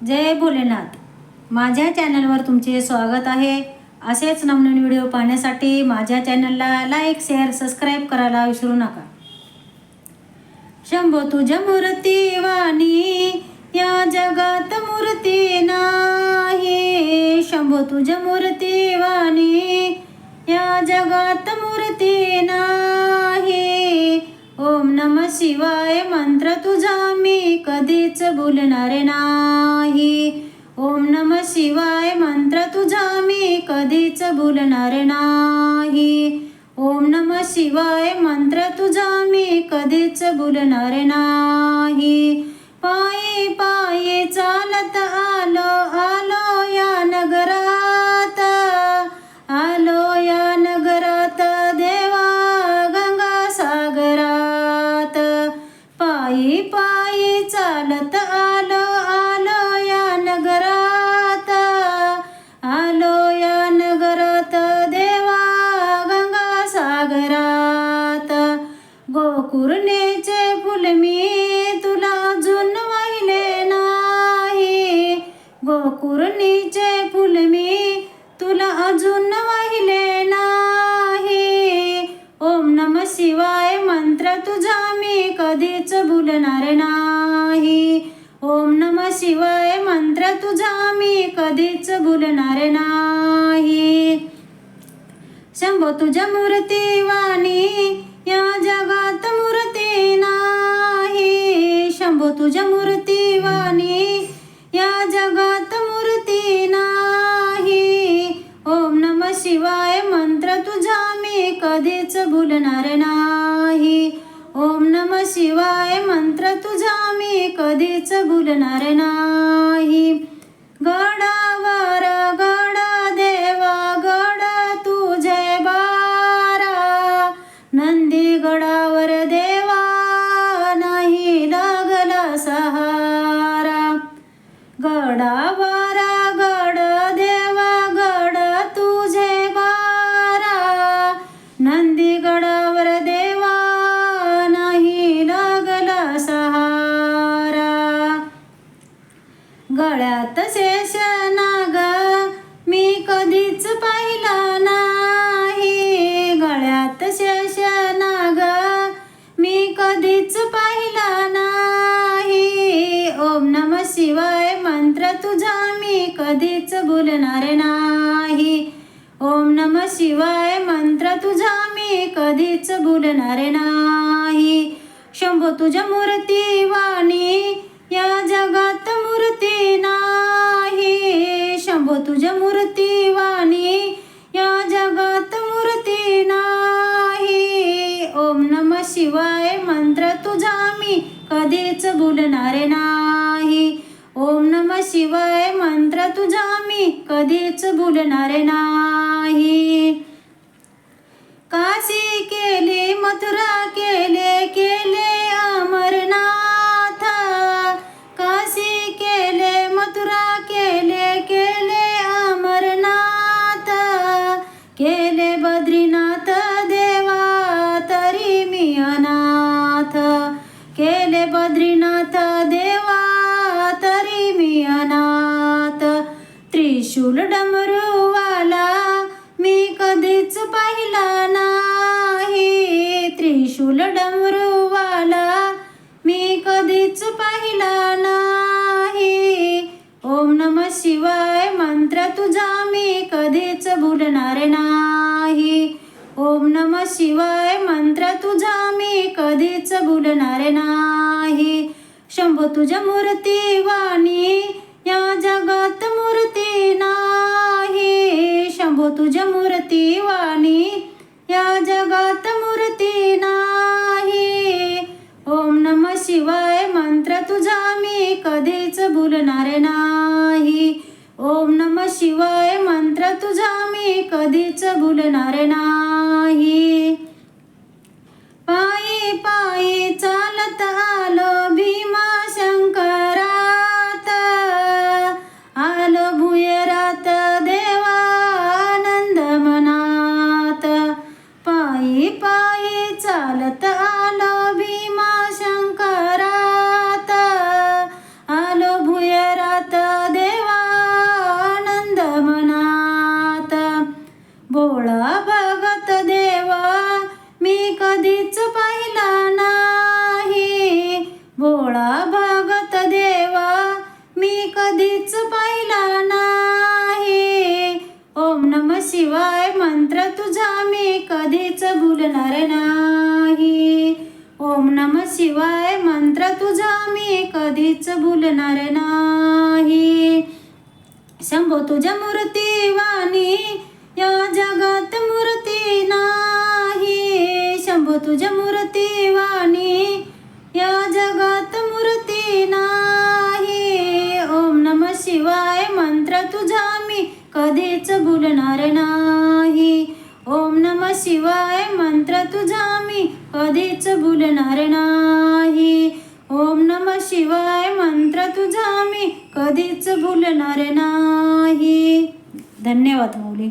जय भोलेनाथ. माझ्या चॅनलवर तुमचे स्वागत आहे. असेच नवनवीन व्हिडिओ पाहण्यासाठी माझ्या चॅनलला लाईक शेअर सबस्क्राईब करायला विसरू नका. शंभो तुझ्या मूर्ती वाणी या जगात मूर्ती नाही शंभो तुझ्या मूर्ती वाणी या जगात मूर्ती नाही ओम नम शिवाय मंत्र तुझा कधीच भूलणार नाही. ओम नम शिवाय मंत्र तुझा मी कधीच भूलणार नाही. ओम नम शिवाय मंत्र तुझा मी कधीच भूलणार नाही. पायी पायी चालत आलो पायी पायी चालत आलो आलो या नगरात. आलो या नगरात देवा गंगा सागरात. गोकुर्णेचे फुल मी तुला अजून वाहिले नाही. गोकुर्णीचे फुल मी तुला अजून वाहिले नाही. ओम नम शिवाय मंत्र तुझा कधीच भुलणार नाही. ओम नम शिवाय मंत्र तुझा मी कधीच भुलणार नाही. शंभो तुझ्या मूर्ती वाणी या जगात मूर्ती नाही. शंभो तुझ्या मूर्ती वाणी या जगात मूर्ती नाही. ओम नम शिवाय मंत्र तुझा मी कधीच भुलणार नाही. कधीच भुलणार नाही. गडा गळ्यात शेष नाग मी कधीच पाहिला नाही. गळ्यात शेष नाग मी कधीच पाहिला नाही. ओम नम शिवाय मंत्र तुझा मी कधीच बोलणार नाही. ओम नम शिवाय मंत्र तुझा मी कधीच बोलणार नाही. शंभो तुझ्या मूर्ती वाणी या जगात मूर्ती नाही शंभो तुझ्या मूर्ती वाणी. या जगात मूर्ती नाही ओम नम शिवाय मंत्र तुझा मी कधीच भूलणार नाही. ओम नम शिवाय मंत्र तुझा मी कधीच भूलणार नाही. काशी केले मथुरा केले केले त्रिशूल डमरूवाला मी कधीच पाहिला नाही. त्रिशूल डमरूवाला मी कधीच पाहिला नाही. ओम नम शिवाय मंत्र तुझा मी कधीच भुलणार नाही. ओम नम शिवाय मंत्र तुझा मी कधीच भुलणार नाही. शंभो तुझ्या मूर्ती वाणी या जगात मूर्ती तुझ तुझ्या मूर्ती वाणी या जगात मूर्ती नाही. ओम नम शिवाय मंत्र तुझा मी कधीच भुलणार नाही. ओम नम शिवाय मंत्र तुझा मी कधीच भुलणार नाही. पायी पायीचा कधीच पाहिला नाही. भोळा भागत देवा मी कधीच पाहिला नाही. ओम नम शिवाय मंत्र तुझा मी कधीच भुलणार नाही. ओम नम शिवाय मंत्र तुझा मी कधीच भुलणार नाही. शंभो तुझ्या मूर्ती वाणी या जगात मूर्ती ना तुझ्या मूर्ती वाणी या जगात मूर्ती नाही. ओम नम शिवाय मंत्र तुझा मी कधीच भूलणार नाही. ओम नम शिवाय मंत्र तुझा मी कधीच भूलणार नाही. ओम नम शिवाय मंत्र तुझा मी कधीच भूलणार नाही. धन्यवाद मौली